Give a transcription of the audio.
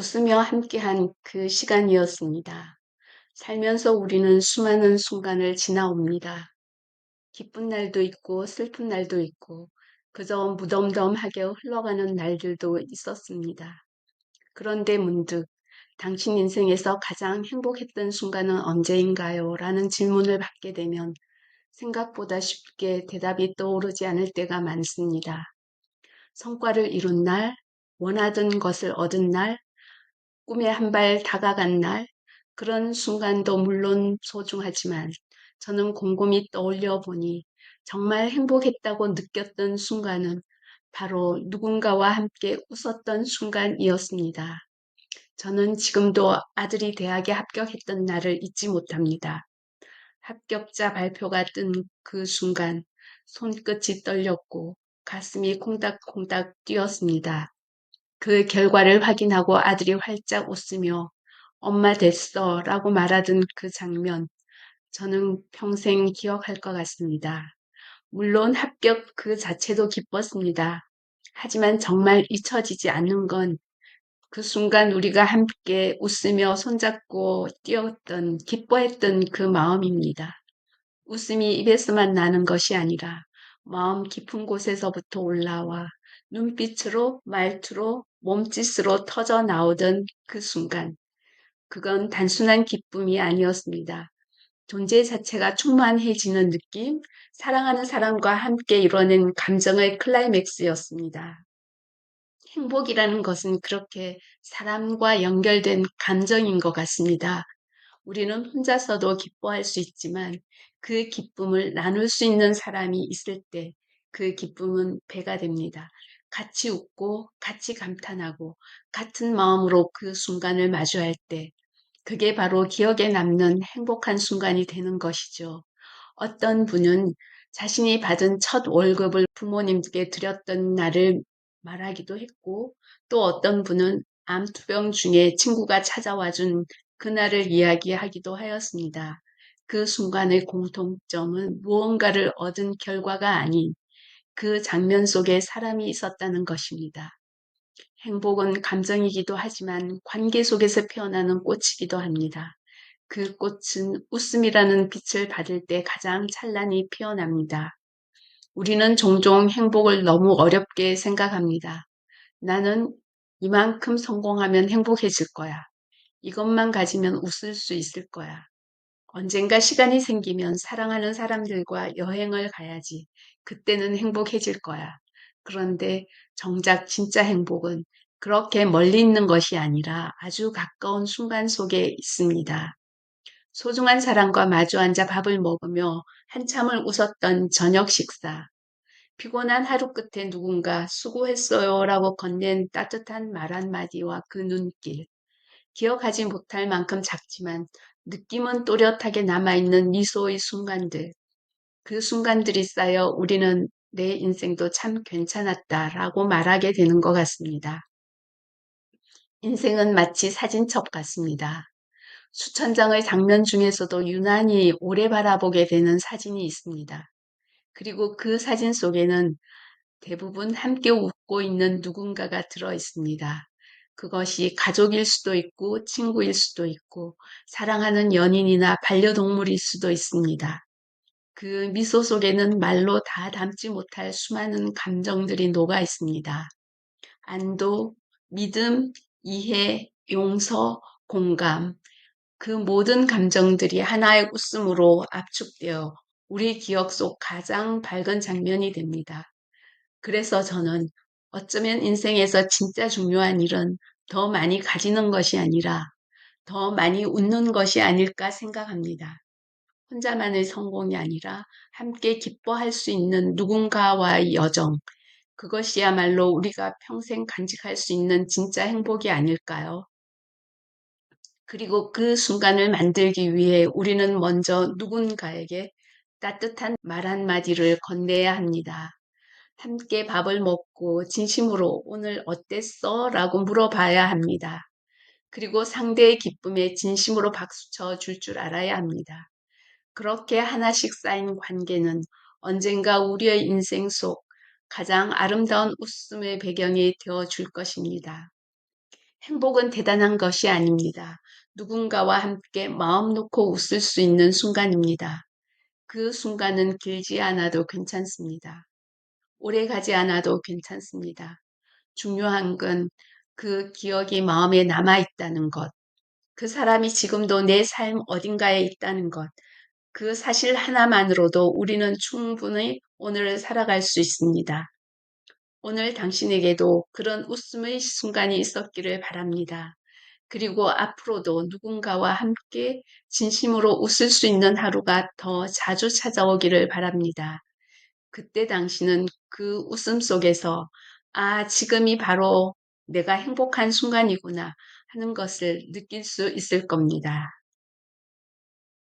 웃으며 함께한 그 시간이었습니다. 살면서 우리는 수많은 순간을 지나옵니다. 기쁜 날도 있고 슬픈 날도 있고 그저 무덤덤하게 흘러가는 날들도 있었습니다. 그런데 문득 당신 인생에서 가장 행복했던 순간은 언제인가요? 라는 질문을 받게 되면 생각보다 쉽게 대답이 떠오르지 않을 때가 많습니다. 성과를 이룬 날, 원하던 것을 얻은 날, 꿈에 한 발 다가간 날, 그런 순간도 물론 소중하지만 저는 곰곰이 떠올려 보니 정말 행복했다고 느꼈던 순간은 바로 누군가와 함께 웃었던 순간이었습니다. 저는 지금도 아들이 대학에 합격했던 날을 잊지 못합니다. 합격자 발표가 뜬 그 순간 손끝이 떨렸고 가슴이 콩닥콩닥 뛰었습니다. 그 결과를 확인하고 아들이 활짝 웃으며 엄마 됐어 라고 말하던 그 장면 저는 평생 기억할 것 같습니다. 물론 합격 그 자체도 기뻤습니다. 하지만 정말 잊혀지지 않는 건 그 순간 우리가 함께 웃으며 손잡고 뛰었던, 기뻐했던 그 마음입니다. 웃음이 입에서만 나는 것이 아니라 마음 깊은 곳에서부터 올라와 눈빛으로, 말투로, 몸짓으로 터져 나오던 그 순간. 그건 단순한 기쁨이 아니었습니다. 존재 자체가 충만해지는 느낌, 사랑하는 사람과 함께 이뤄낸 감정의 클라이맥스였습니다. 행복이라는 것은 그렇게 사람과 연결된 감정인 것 같습니다. 우리는 혼자서도 기뻐할 수 있지만 그 기쁨을 나눌 수 있는 사람이 있을 때 그 기쁨은 배가 됩니다. 같이 웃고 같이 감탄하고 같은 마음으로 그 순간을 마주할 때 그게 바로 기억에 남는 행복한 순간이 되는 것이죠. 어떤 분은 자신이 받은 첫 월급을 부모님께 드렸던 날을 말하기도 했고 또 어떤 분은 암투병 중에 친구가 찾아와 준 그날을 이야기하기도 하였습니다. 그 순간의 공통점은 무언가를 얻은 결과가 아닌 그 장면 속에 사람이 있었다는 것입니다. 행복은 감정이기도 하지만 관계 속에서 피어나는 꽃이기도 합니다. 그 꽃은 웃음이라는 빛을 받을 때 가장 찬란히 피어납니다. 우리는 종종 행복을 너무 어렵게 생각합니다. 나는 이만큼 성공하면 행복해질 거야. 이것만 가지면 웃을 수 있을 거야. 언젠가 시간이 생기면 사랑하는 사람들과 여행을 가야지. 그때는 행복해질 거야. 그런데 정작 진짜 행복은 그렇게 멀리 있는 것이 아니라 아주 가까운 순간 속에 있습니다. 소중한 사람과 마주 앉아 밥을 먹으며 한참을 웃었던 저녁 식사. 피곤한 하루 끝에 누군가 수고했어요 라고 건넨 따뜻한 말 한마디와 그 눈길. 기억하지 못할 만큼 작지만 느낌은 또렷하게 남아있는 미소의 순간들. 그 순간들이 쌓여 우리는 내 인생도 참 괜찮았다라고 말하게 되는 것 같습니다. 인생은 마치 사진첩 같습니다. 수천 장의 장면 중에서도 유난히 오래 바라보게 되는 사진이 있습니다. 그리고 그 사진 속에는 대부분 함께 웃고 있는 누군가가 들어 있습니다. 그것이 가족일 수도 있고 친구일 수도 있고 사랑하는 연인이나 반려동물일 수도 있습니다. 그 미소 속에는 말로 다 담지 못할 수많은 감정들이 녹아 있습니다. 안도, 믿음, 이해, 용서, 공감, 그 모든 감정들이 하나의 웃음으로 압축되어 우리 기억 속 가장 밝은 장면이 됩니다. 그래서 저는 어쩌면 인생에서 진짜 중요한 일은 더 많이 가지는 것이 아니라 더 많이 웃는 것이 아닐까 생각합니다. 혼자만의 성공이 아니라 함께 기뻐할 수 있는 누군가와의 여정, 그것이야말로 우리가 평생 간직할 수 있는 진짜 행복이 아닐까요? 그리고 그 순간을 만들기 위해 우리는 먼저 누군가에게 따뜻한 말 한마디를 건네야 합니다. 함께 밥을 먹고 진심으로 오늘 어땠어? 라고 물어봐야 합니다. 그리고 상대의 기쁨에 진심으로 박수쳐 줄줄 알아야 합니다. 그렇게 하나씩 쌓인 관계는 언젠가 우리의 인생 속 가장 아름다운 웃음의 배경이 되어 줄 것입니다. 행복은 대단한 것이 아닙니다. 누군가와 함께 마음 놓고 웃을 수 있는 순간입니다. 그 순간은 길지 않아도 괜찮습니다. 오래 가지 않아도 괜찮습니다. 중요한 건 그 기억이 마음에 남아 있다는 것. 그 사람이 지금도 내 삶 어딘가에 있다는 것. 그 사실 하나만으로도 우리는 충분히 오늘을 살아갈 수 있습니다. 오늘 당신에게도 그런 웃음의 순간이 있었기를 바랍니다. 그리고 앞으로도 누군가와 함께 진심으로 웃을 수 있는 하루가 더 자주 찾아오기를 바랍니다. 그때 당신은 그 웃음 속에서 아, 지금이 바로 내가 행복한 순간이구나 하는 것을 느낄 수 있을 겁니다.